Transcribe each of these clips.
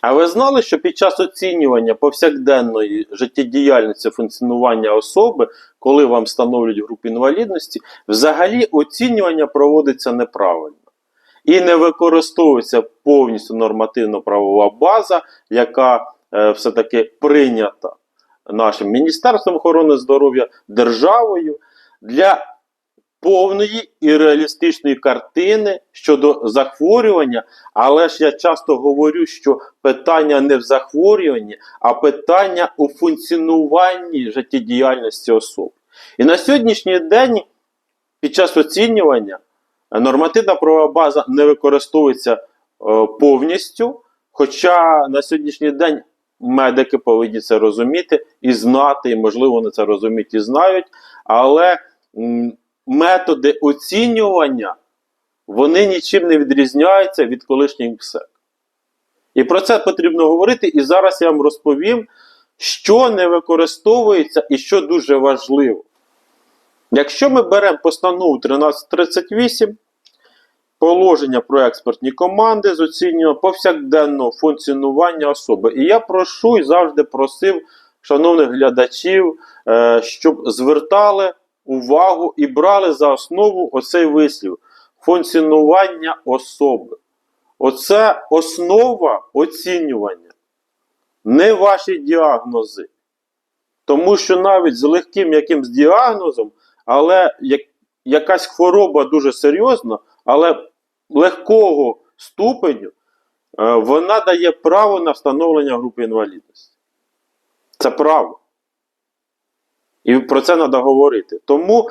А ви знали, що під час оцінювання повсякденної життєдіяльності функціонування особи, коли вам встановлюють групу інвалідності, взагалі оцінювання проводиться неправильно. І не використовується повністю нормативно-правова база, яка е, все-таки прийнята нашим Міністерством охорони здоров'я державою. Для повної і реалістичної картини щодо захворювання. Але ж я часто говорю, що питання не в захворюванні, а питання у функціонуванні життєдіяльності особ. І на сьогоднішній день під час оцінювання нормативна правова база не використовується е, повністю. Хоча на сьогоднішній день медики повинні це розуміти і знати, і можливо вони це розуміють і знають, але методи оцінювання вони нічим не відрізняються від колишніх МСЕК. І про це потрібно говорити. І зараз я вам розповім, що не використовується і що дуже важливо. Якщо ми беремо постанову 1338, положення про експертні команди з оцінювання повсякденного функціонування особи. І я прошу і завжди просив шановних глядачів, е, щоб звертали увагу і брали за основу оцей вислів функціонування особи. Оце основа оцінювання, не ваші діагнози. Тому що навіть з легким якимсь діагнозом, але як, якась хвороба дуже серйозна, але легкого ступеню, е, вона дає право на встановлення групи інвалідності. Це право. І про це треба говорити. Тому,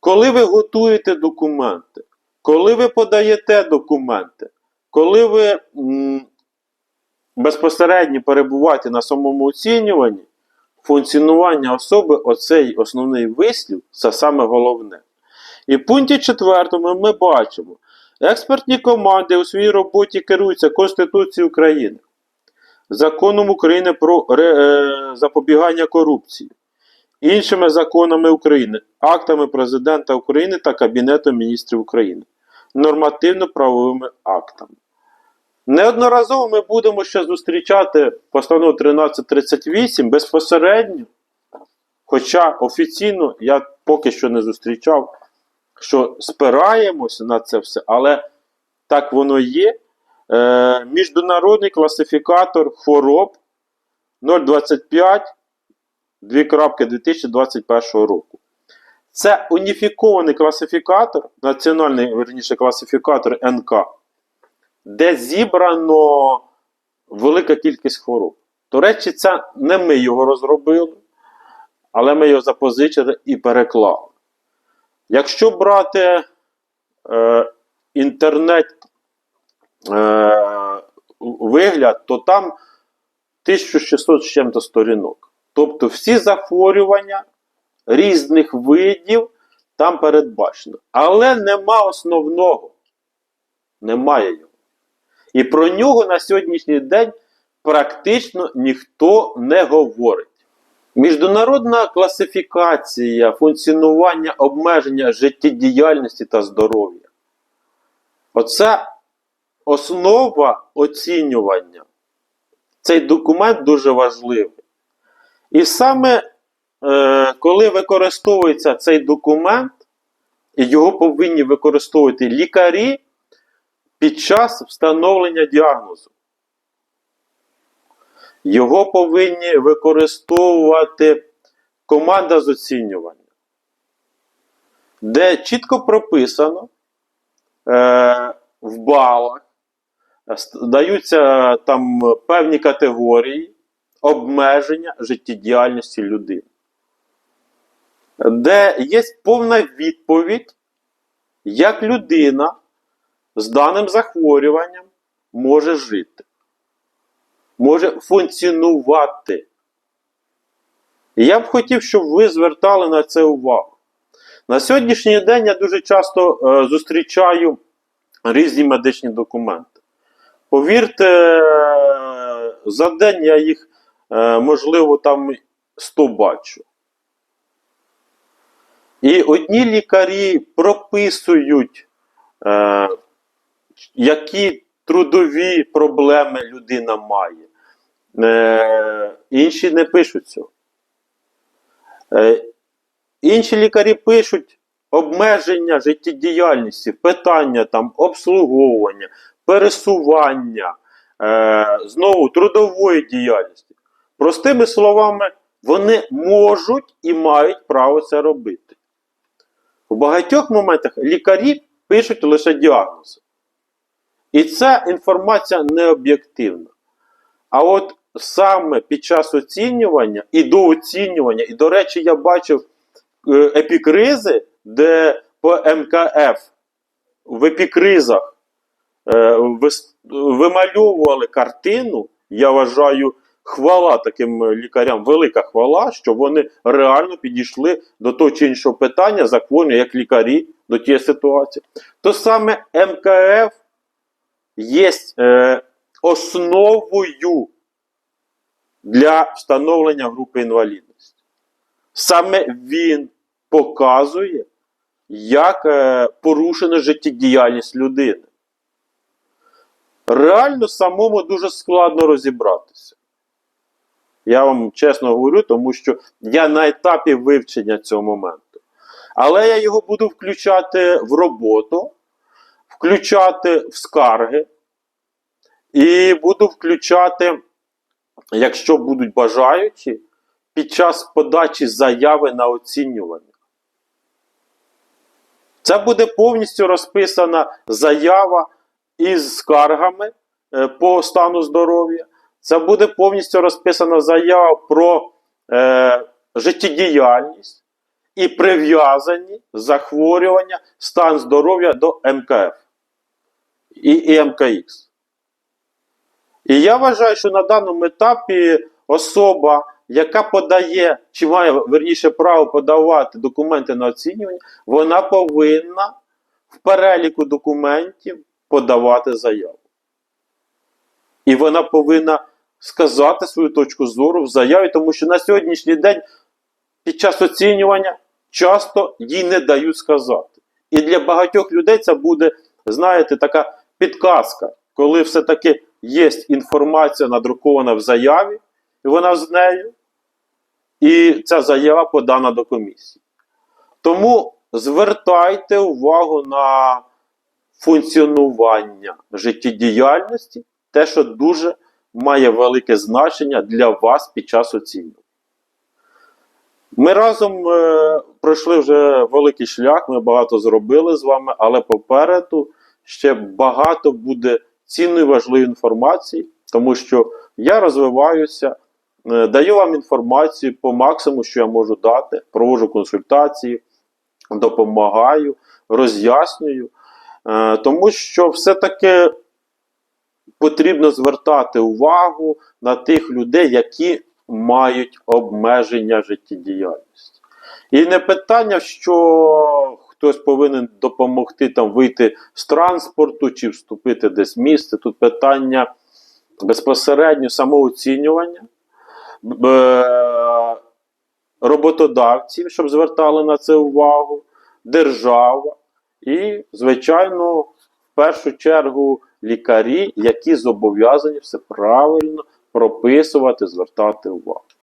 коли ви готуєте документи, коли ви подаєте документи, коли ви м, безпосередньо перебуваєте на самому оцінюванні, функціонування особи, оцей основний вислів, це саме головне. І в пункті 4 ми бачимо, експертні команди у своїй роботі керуються Конституцією України, законом України про е, запобігання корупції, іншими законами України, актами Президента України та Кабінетом міністрів України, нормативно-правовими актами. Неодноразово ми будемо ще зустрічати постанову 1338 безпосередньо, хоча офіційно я поки що не зустрічав, що спираємося на це все, але так воно є. Е, міжнародний класифікатор хвороб 025 2021 року. Це уніфікований класифікатор, національний верніше класифікатор НК, де зібрано велика кількість хвороб. До речі, це не ми його розробили, але ми його запозичили і переклали. Якщо брати е, інтернет е, вигляд, то там 1600 з чим-то сторінок. Тобто всі захворювання різних видів там передбачено. Але нема основного. Немає його. І про нього на сьогоднішній день практично ніхто не говорить. Міжнародна класифікація функціонування обмеження життєдіяльності та здоров'я. Оце основа оцінювання. Цей документ дуже важливий. І саме е, коли використовується цей документ, його повинні використовувати лікарі під час встановлення діагнозу. Його повинні використовувати команда з оцінювання, де чітко прописано е, в балах, е, даються там певні категорії обмеження життєдіяльності людини, де є повна відповідь, як людина з даним захворюванням може жити може функціонувати. Я б хотів, щоб ви звертали на це увагу. На сьогоднішній день я дуже часто е, зустрічаю різні медичні документи. Повірте, е, за день я їх, е, можливо, там 100 бачу. І одні лікарі прописують, е, які трудові проблеми людина має. Е, інші не пишуть цього. Інші лікарі пишуть обмеження життєдіяльності, питання там обслуговування, пересування, знову трудової діяльності. Простими словами, вони можуть і мають право це робити. У багатьох моментах лікарі пишуть лише діагнози. І ця інформація не об'єктивна. А от саме під час оцінювання і до оцінювання, і, до речі, я бачив е, епікризи, де по МКФ в епікризах е, вимальовували картину. Я вважаю, хвала таким лікарям, велика хвала, що вони реально підійшли до того чи іншого питання, захворювання, як лікарі до тієї ситуації. То саме МКФ є е, основою для встановлення групи інвалідності. Саме він показує, як е, порушена життєдіяльність людини. Реально самому дуже складно розібратися. Я вам чесно говорю, тому що я на етапі вивчення цього моменту. Але я його буду включати в роботу, включати в скарги, і буду включати, якщо будуть бажаючі, під час подачі заяви на оцінювання. Це буде повністю розписана заява із скаргами е, по стану здоров'я. Це буде повністю розписана заява про е, життєдіяльність і прив'язані захворювання, стан здоров'я до МКФ і, і МКХ. І я вважаю, що на даному етапі особа, яка подає, чи має верніше право подавати документи на оцінювання, вона повинна в переліку документів подавати заяву. І вона повинна сказати свою точку зору в заяві, тому що на сьогоднішній день під час оцінювання часто їй не дають сказати. І для багатьох людей це буде, знаєте, така підказка, коли все-таки є інформація надрукована в заяві, і вона з нею, і ця заява подана до комісії. Тому звертайте увагу на функціонування життєдіяльності, те, що дуже має велике значення для вас під час оцінювання. Ми разом е, пройшли вже великий шлях, ми багато зробили з вами, але попереду ще багато буде цінної важливої інформації, тому що я розвиваюся, е, даю вам інформацію по максимуму, що я можу дати, проводжу консультації, допомагаю, роз'яснюю. Е, Тому що все-таки потрібно звертати увагу на тих людей, які мають обмеження життєдіяльності. І не питання, що хтось повинен допомогти там вийти з транспорту чи вступити десь в місце. Тут питання безпосередньо самооцінювання роботодавців, щоб звертали на це увагу, держава і, звичайно, в першу чергу лікарі, які зобов'язані все правильно прописувати, звертати увагу.